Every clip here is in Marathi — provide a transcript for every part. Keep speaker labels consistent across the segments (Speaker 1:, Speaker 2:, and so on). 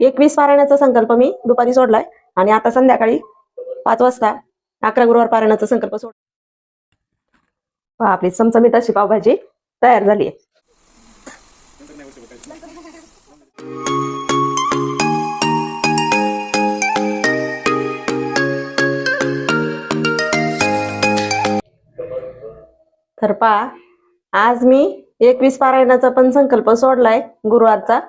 Speaker 1: एकवीस पारायणाचा संकल्प मी दुपारी सोडलाय आणि आता संध्याकाळी पाच वाजता अकरा गुरुवार पारायणाचा संकल्प सोड आपली चमचमीत अशी पावभाजी तयार झाली आहे. तर पहा आज मी एकवीस पारायणाचा पण संकल्प सोडलाय गुरुवारचा.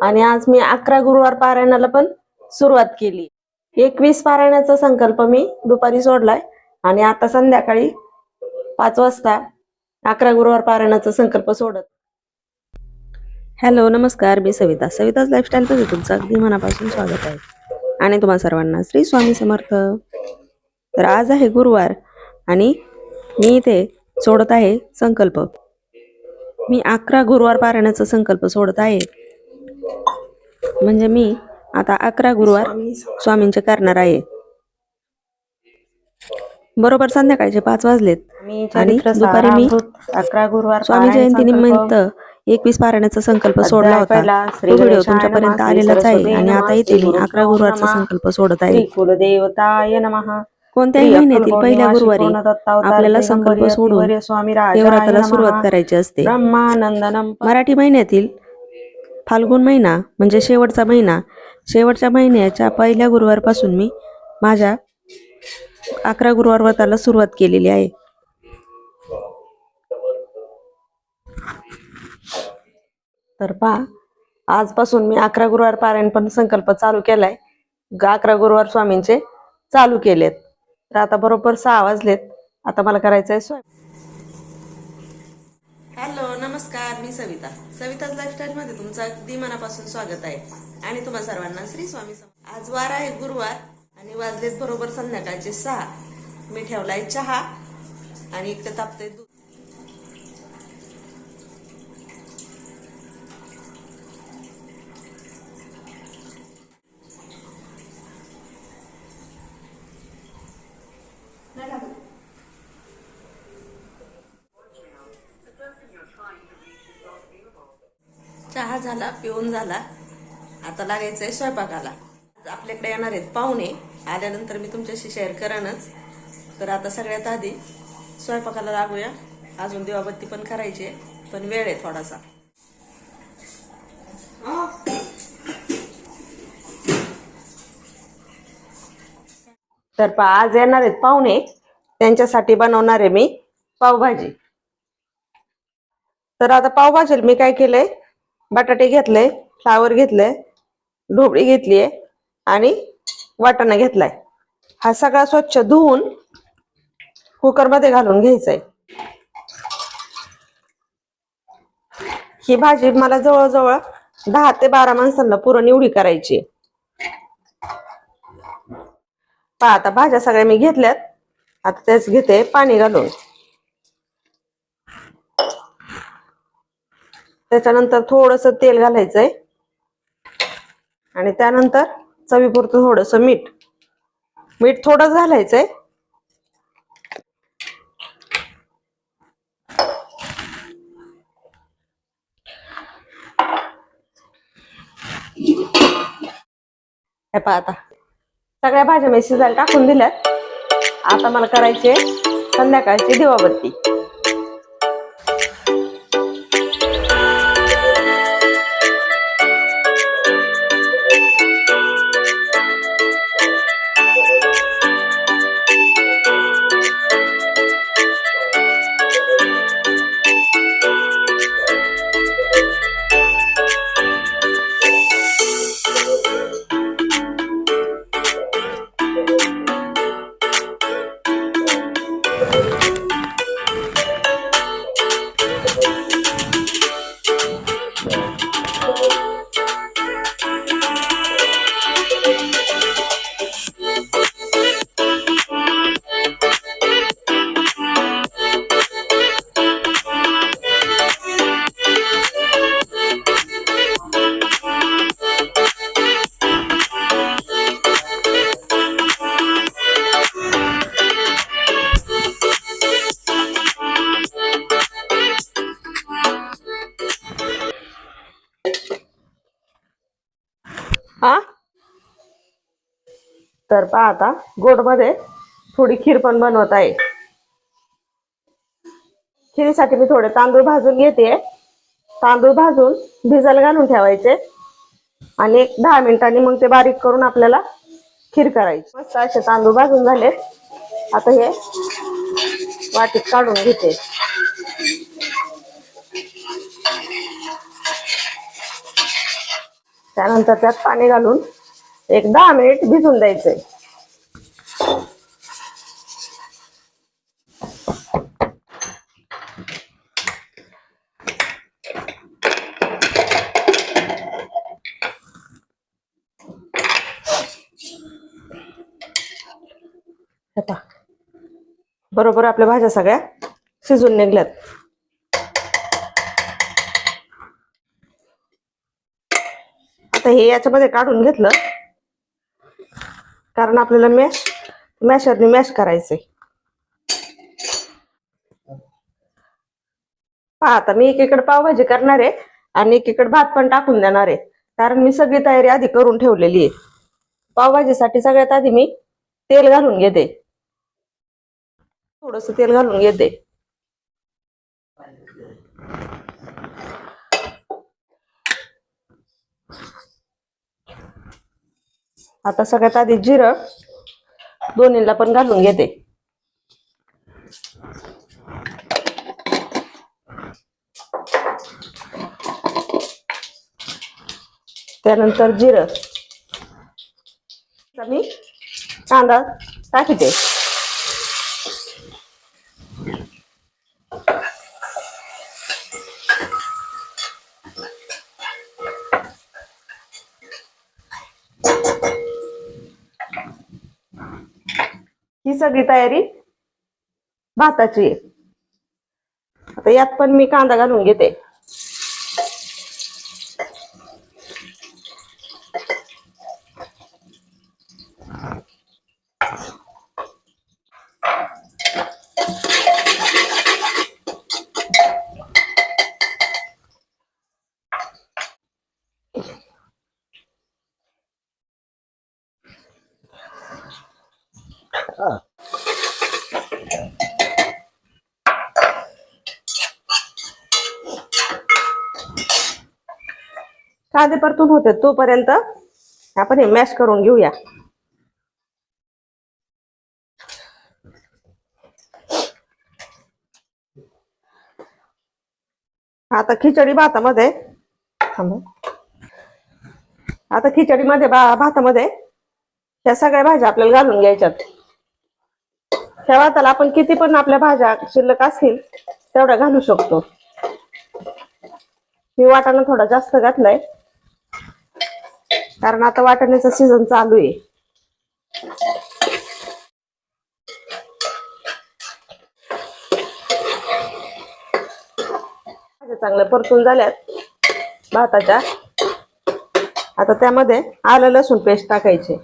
Speaker 1: आणि आज मी अकरा गुरुवार पारायणाला पण सुरुवात केली. एकवीस पारायणाचा संकल्प मी दुपारी सोडलाय. आणि आता संध्याकाळी पाच वाजता अकरा गुरुवार पारायणाचा संकल्प सोडत. हॅलो नमस्कार. मी सविता. सविताच लाईफस्टाईलमध्ये तुमचं अगदी मनापासून स्वागत आहे. आणि तुम्हा सर्वांना श्री स्वामी समर्थ. तर आज आहे गुरुवार आणि मी इथे सोडत आहे संकल्प. मी अकरा गुरुवार पारायणाचा संकल्प सोडत आहे. म्हणजे मी आता अकरा गुरुवार स्वामींचे करणार आहे. बरोबर संध्याकाळचे पाच वाजलेत. आणि दुपारी मी
Speaker 2: अकरा गुरुवार
Speaker 1: स्वामी जयंती निमित्त एकवीस पारायणाचा संकल्प सोडला होता. तो व्हिडिओ तुमच्यापर्यंत आलेलाच आहे आणि आता इथे मी अकरा गुरुवारचा संकल्प सोडत आहे. कोणत्याही महिन्यातील पहिल्या गुरुवारी आपल्याला संकल्प सोडून व्रताला सुरुवात करायची असते. मराठी महिन्यातील फाल्गुन महिना म्हणजे शेवटचा महिना. शेवटच्या महिन्याच्या पहिल्या गुरुवारपासून मी माझ्या अकरा गुरुवार व्रताला सुरुवात केलेली आहे. तर पहा आजपासून मी अकरा गुरुवार पारायण पण संकल्प चालू केलाय. अकरा गुरुवार स्वामींचे चालू केलेत. तर आता बरोबर सहा वाजलेत. आता मला करायचं आहे स्वयंपाक हॅलो नमस्कार मी सविता. सविताज लाईफस्टाईल मध्ये तुमचं अगदी मनापासून स्वागत आहे. आणि तुम्हा सर्वांना श्री स्वामी आज वार आहे गुरुवार आणि वाजलेत बरोबर संध्याकाळचे सहा. मी ठेवलाय चहा आणि इकडे तापते दूध. झाला पिऊन झाला. आता लागायचंय स्वयंपाकाला. आपल्याकडे येणार आहेत पाहुणे. आल्यानंतर मी तुमच्याशी शेअर करणच तर आता सगळ्यात आधी स्वयंपाकाला लागूया. अजून दिवाबत्ती पण करायची आहे, पण वेळ आहे थोडासा. तर पहा, आज येणार आहेत पाहुणे. त्यांच्यासाठी बनवणार आहे मी पावभाजी. तर आता पावभाजीला मी काय केलंय? बटाटे घेतले फ्लावर घेतले ढोबळी घेतलीये आणि वाटाणा घेतलाय. हा सगळा स्वच्छ धुवून कुकरमध्ये घालून घ्यायचाय. ही भाजी मला जवळजवळ दहा ते बारा माणसांना पुरण एवढी करायची पहा आता भाज्या सगळ्या मी घेतल्यात. आता तेच घेते पाणी घालून. त्याच्यानंतर थोडस तेल घालायचंय. आणि त्यानंतर चवीपुरतं थोडस मीठ. मीठ थोडंच घालायचंय. हे पहा आता. सगळ्या भाज्या मी शिजायला टाकून दिल्यात. आता मला करायचे संध्याकाळची दिवाबत्ती. हा? तर पहा आता गोडमध्ये थोडी खीर पण बनवत आहे. खिरीसाठी मी थोडे तांदूळ भाजून घेते. तांदूळ भाजून भिजायला घालून ठेवायचे. आणि एक दहा मिनिटांनी मग ते बारीक करून आपल्याला खीर करायची. मस्त असे तांदूळ भाजून झाले आता हे वाटीत काढून घेते. त्यानंतर त्यात पाणी घालून एक दहा मिनिट भिजून द्यायचंय बरोबर आपल्या भाज्या सगळ्या शिजून निघल्यात. आता हे याच्यामध्ये काढून घेतलं. कारण आपल्याला मॅश मॅशरने मॅश करायचंय. पहा आता मी एकीकडे पावभाजी करणार आहे आणि एकीकडे भात पण टाकून देणार आहे. कारण मी सगळी तयारी आधी करून ठेवलेली आहे. पावभाजीसाठी सगळ्यात आधी मी तेल घालून घेते. थोडस तेल घालून घेते. आता सगळ्यात आधी जिरं दोन्हीला पण घालून घेते. त्यानंतर जिरं. मी कांदा टाकते. ही सगळी तयारी भाताची आहे. आता यात पण मी कांदा घालून घेते. कांदे परतून होते तोपर्यंत आपण हे मॅश करून घेऊया. आता खिचडी भातामध्ये आता खिचडीमध्ये बा भातामध्ये ह्या सगळ्या भाज्या आपल्याला घालून घ्यायच्यात. ह्या भाताला आपण किती पण आपल्या भाज्या शिल्लक असतील तेवढ्या घालू शकतो. मी वाटाणा थोडा जास्त घातलाय. कारण आता वाटाण्याचा सीझन चालू आहे. चांगल्या परतून झाल्यात भाताच्या. आता त्यामध्ये आलं लसूण पेस्ट टाकायचे.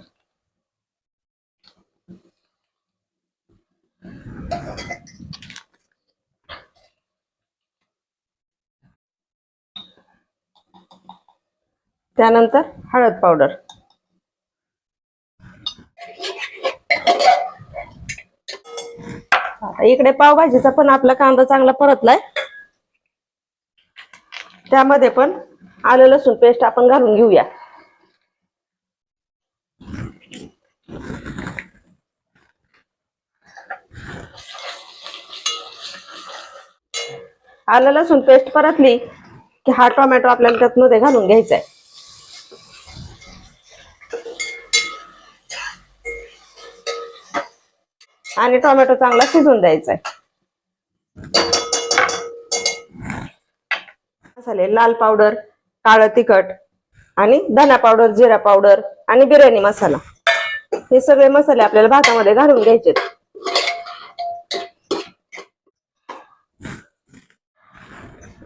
Speaker 1: त्यानंतर हळद पावडर. इकडे पावभाजीचा पण आपला कांदा चांगला परतलाय. त्यामध्ये पण आलं लसूण पेस्ट आपण घालून घेऊया. आलं लसूण पेस्ट परतली की हा टोमॅटो आपल्याला त्यात मध्ये घालून घ्यायचा आहे आणि टोमॅटो चांगला शिजून द्यायचा आहे मसाले लाल पावडर काळं तिखट आणि धना पावडर जिरा पावडर आणि बिर्याणी मसाला. हे सगळे मसाले आपल्याला भातामध्ये घालून घ्यायचे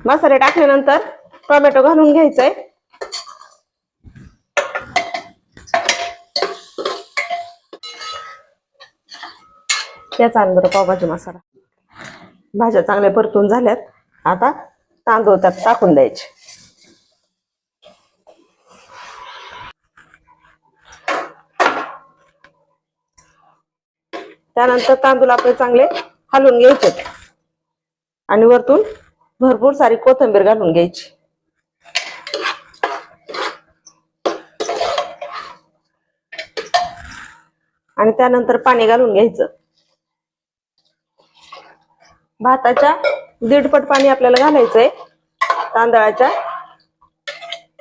Speaker 1: मसाले टाकल्यानंतर टोमॅटो घालून घ्यायचंय. याचा आणि बरं पावभाजी मसाला. भाज्या चांगल्या परतून झाल्यात. आता तांदूळ त्यात टाकून द्यायचे. त्यानंतर तांदूळ आपले चांगले हलवून घ्यायचे. आणि वरतून भरपूर सारी कोथिंबीर घालून घ्यायची. आणि त्यानंतर पाणी घालून घ्यायचं. भाताच्या दीडपट पाणी आपल्याला घालायचंय. तांदळाच्या.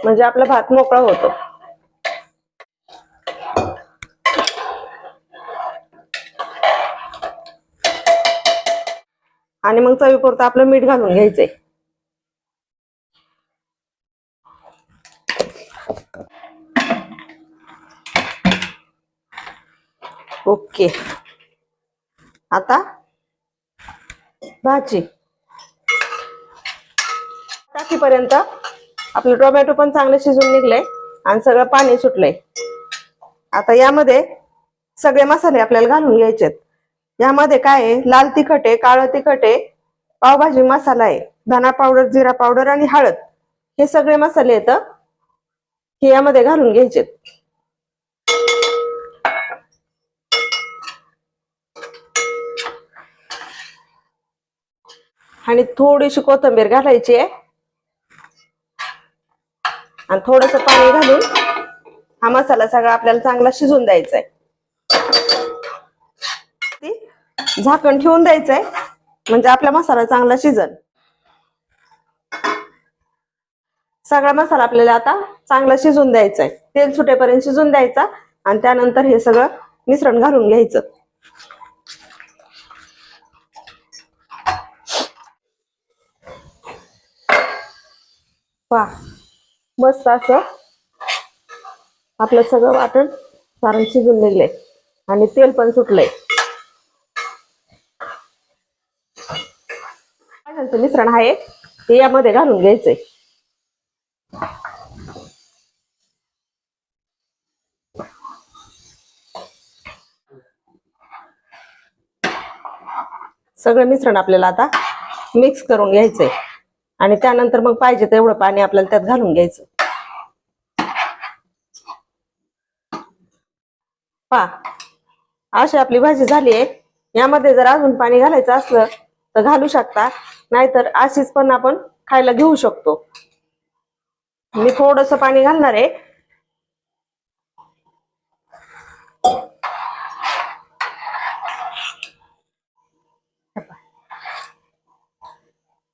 Speaker 1: म्हणजे आपला भात मोकळा होतो. आणि मग चवीपुरतं आपलं मीठ घालून घ्यायचंय. ओके. आता भाजी. टाकीपर्यंत आपलं टोमॅटो पण चांगले शिजून निघलंय आणि सगळं पाणी सुटलंय. आता यामध्ये सगळे मसाले आपल्याला घालून घ्यायचेत. यामध्ये काय आहे? लाल तिखट आहे काळं तिखट आहे पावभाजी मसाला आहे धना पावडर जिरा पावडर आणि हळद. हे सगळे मसाले आहेत हे. यामध्ये घालून घ्यायचेत. आणि थोडीशी कोथिंबीर घालायची आहे. आणि थोडस पाणी घालून हा मसाला सगळा आपल्याला चांगला शिजून द्यायचा आहे झाकण ठेवून द्यायचंय. म्हणजे आपला मसाला चांगला शिजन सगळा मसाला आपल्याला आता चांगला शिजून द्यायचा आहे तेल सुटेपर्यंत शिजून द्यायचा. आणि त्यानंतर हे सगळं मिश्रण घालून घ्यायचं. पहा. मस्त असं आपलं सगळं वाटण सारण शिजून निघलंय. आणि तेल पण सुटलंय. मिश्रण आहे? ते यामध्ये घालून घ्यायचंय. सगळं मिश्रण आपल्याला आता मिक्स करून घ्यायचंय. आणि त्यानंतर मग पाहिजे तेवढं पाणी आपल्याला त्यात घालून घ्यायचं. पा अशी आपली भाजी झाली आहे. यामध्ये जर अजून पाणी घालायचं असलं तर घालू शकता नाहीतर अशीच पण आपण खायला घेऊ शकतो. मी थोडस पाणी घालणार आहे.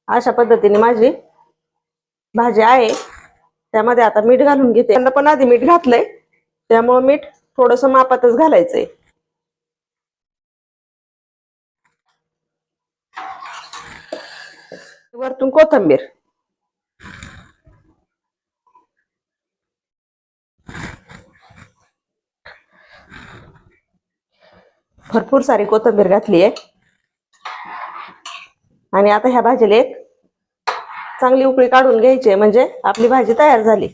Speaker 1: अशा पद्धतीने माझी भाजी आहे. त्यामध्ये आता मीठ घालून घेते. त्यांना पण आधी मीठ घातलंय. त्यामुळे मीठ थोडस मापातच घालायचंय. वरतून कोथंबीर. भरपूर सारी कोथंबीर घातली आहे आणि आता ह्या भाजीला एक चांगली उकळी काढून घ्यायची म्हणजे आपली भाजी तयार झाली.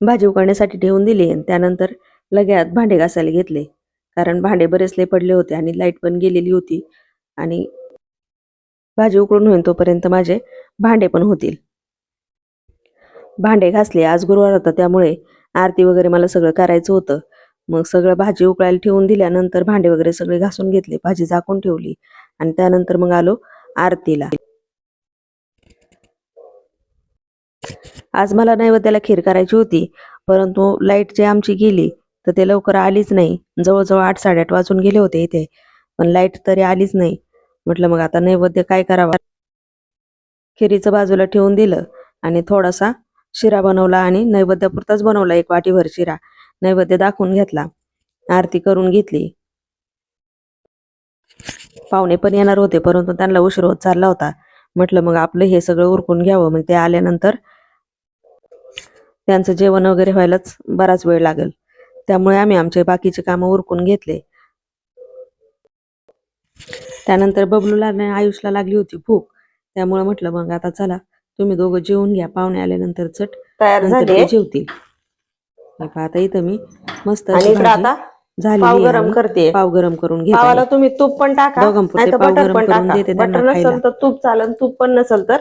Speaker 2: भाजी उकळण्यासाठी ठेवून दिली आणि त्यानंतर लगेच भांडे घासायला घेतले. कारण भांडे बरेचले पडले होते आणि लाइट पण गेलेली होती. आणि भाजी उकळून होईल तोपर्यंत माझे भांडे पण होतील. भांडे घासले आज गुरुवार होता त्यामुळे आरती वगैरे मला सगळं करायचं होतं. मग सगळं भाजी उकळायला ठेवून दिल्यानंतर भांडे वगैरे सगळे घासून घेतले भाजी झाकून ठेवली आणि त्यानंतर मग आलो आरतीला. आज मला नैवेद्याला खीर करायची होती परंतु लाइट जी आमची गेली तर ते लवकर आलीच नाही. जवळजवळ आठ साडेआठ वाजून गेले होते इथे पण लाइट तरी आलीच नाही. म्हटलं मग आता नैवेद्य काय करावा? खिरीचं बाजूला ठेवून दिलं आणि थोडासा शिरा बनवला आणि नैवेद्यापुरताच बनवला एक वाटीभर शिरा. नैवेद्य दाखवून घेतला. आरती करून घेतली. पाहुणे पण येणार होते परंतु त्यांना उशीर होत चालला होता. म्हटलं मग आपलं हे सगळं उरकून घ्यावं. मग ते आल्यानंतर त्यांचं जेवण वगैरे व्हायलाच बराच वेळ लागेल. त्यामुळे आम्ही आमचे बाकीचे कामं उरकून घेतले. त्यानंतर बबलूला आणि आयुषला लागली होती भूक. त्यामुळे म्हटलं मग आता चला तुम्ही दोघं जेवून घ्या. पाहुणे आल्यानंतर चट
Speaker 1: तयार
Speaker 2: जेवतील. बघा आता इथं मी मस्त
Speaker 1: आणि आता पाव गरम करते.
Speaker 2: पाव गरम करून घे
Speaker 1: पावाला तुम्ही तूप पण टाका नाही तर बटर पण टाका. बटर नसेल तर तूप चालेल तूप पण नसेल तर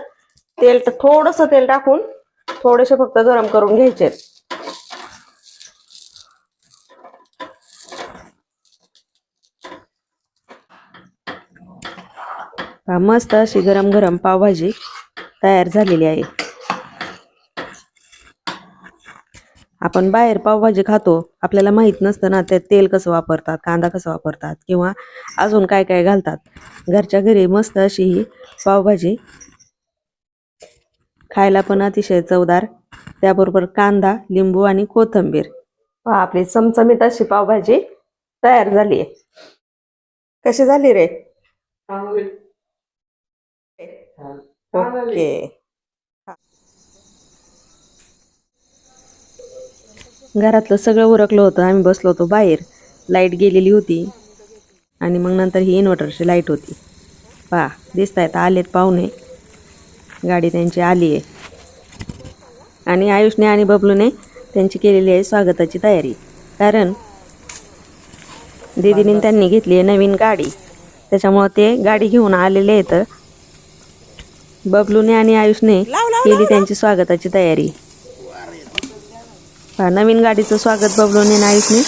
Speaker 1: तेल थोडस तेल टाकून थोडेसे फक्त गरम करून घ्यायचे.
Speaker 2: मस्त अशी गरम गरम पावभाजी तयार झालेली आहे. आपण बाहेर पावभाजी खातो आपल्याला माहीत नसतं ना त्यात तेल कसं वापरतात कांदा कसा वापरतात किंवा अजून काय काय घालतात. घरच्या घरी मस्त अशी ही पावभाजी खायला पण अतिशय चवदार. त्याबरोबर कांदा लिंबू आणि कोथिंबीर.
Speaker 1: आपली चमचमीत अशी पावभाजी तयार झाली आहे कशी झाली रे? ओके.
Speaker 2: घरातलं सगळं उरकलं होतं. आम्ही बसलो होतो बाहेर. लाइट गेलेली होती. आणि मग नंतर ही इन्व्हर्टरची लाइट होती. पहा दिसत आहेत आलेत पाहुणे. गाडी त्यांची आली आहे. आणि आयुषने आणि बबलूने त्यांची केलेली आहे स्वागताची तयारी. कारण दीदीने त्यांनी घेतली आहे नवीन गाडी. त्याच्यामुळं ते गाडी घेऊन आलेले आहेत. बबलूने आणि आयुषने केली त्यांची स्वागताची तयारी. नवीन गाडीचं स्वागत बबलूने आयुषने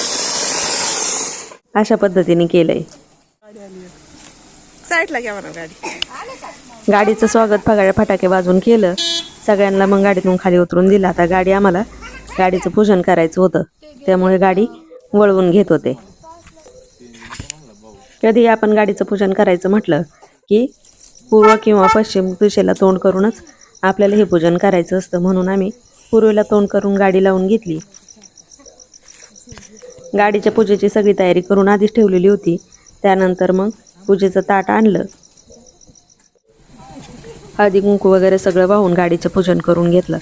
Speaker 2: अशा पद्धतीने केलंय.
Speaker 1: साईडला घ्या म्हणा गाडी.
Speaker 2: गाडीचं स्वागत फगाड्या फटाके वाजून केलं. सगळ्यांना मग गाडीतून खाली उतरून दिलं. आता गाडी आम्हाला गाडीचं पूजन करायचं होतं. त्यामुळे गाडी वळवून घेत होते. कधी आपण गाडीचं पूजन करायचं म्हटलं की पूर्व किंवा पश्चिम दिशेला तोंड करूनच आपल्याला हे पूजन करायचं असतं म्हणून आम्ही पूर्वेला तोंड करून गाडी लावून घेतली. गाडीच्या पूजेची सगळी तयारी करून आधीच ठेवलेली होती. त्यानंतर मग पूजेचं ताट आणलं. हळदी कुंकू वगैरे सगळं वाहून गाडीचं पूजन करून घेतलं.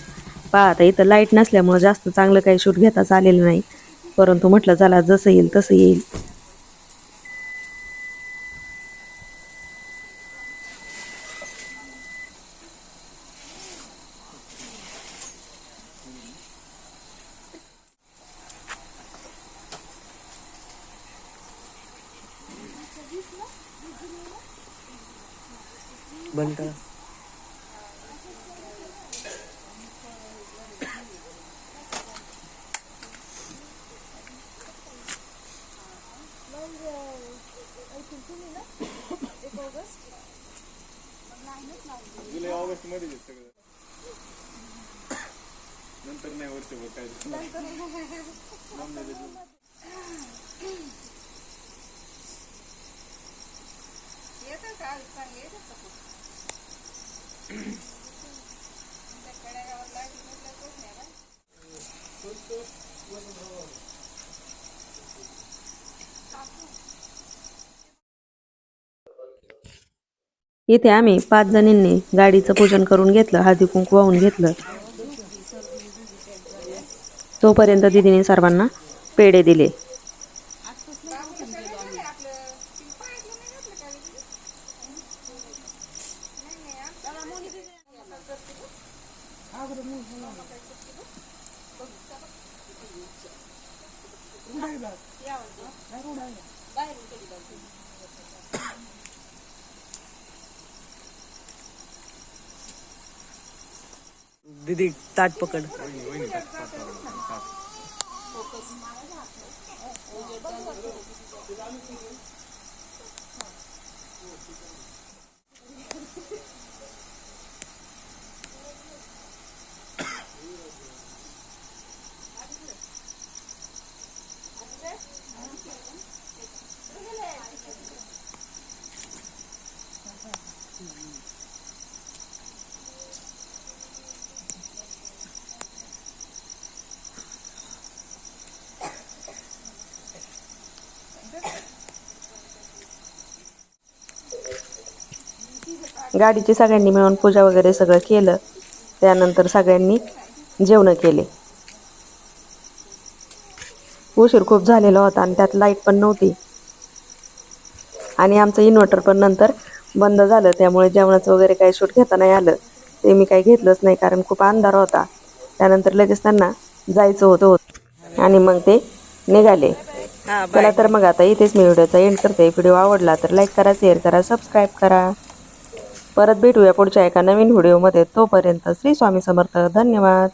Speaker 2: पहा आता इथं लाइट नसल्यामुळं जास्त चांगलं काही शूट घेताच आलेलं नाही. परंतु म्हटलं चला जसं येईल तसं येईल. इथे आम्ही पाच जणींनी गाडीचं पूजन करून घेतलं हळदी कुंकू वाहून घेतलं. तोपर्यंत दिदीने सर्वांना पेढे दिले.
Speaker 3: ताट पकड।
Speaker 2: गाडीची सगळ्यांनी मिळून पूजा वगैरे सगळं केलं. त्यानंतर सगळ्यांनी जेवणं केले. उशीर खूप झालेला होता आणि त्यात लाइट पण नव्हती. आणि आमचं इन्व्हर्टर पण नंतर बंद झालं. त्यामुळे जेवणाचं वगैरे काही शूट घेता नाही आलं. ते मी काही घेतलंच नाही कारण खूप अंधार होता. त्यानंतर लगेच त्यांना जायचं होतं होत. आणि मग ते निघाले. चला तर मग आता इथेच मी व्हिडिओचा एंड करते. व्हिडिओ आवडला तर लाईक करा शेअर करा सबस्क्राईब करा. परत भेटूया पुढच्या एका नवीन व्हिडिओमध्ये. तोपर्यंत श्री स्वामी समर्थ. धन्यवाद.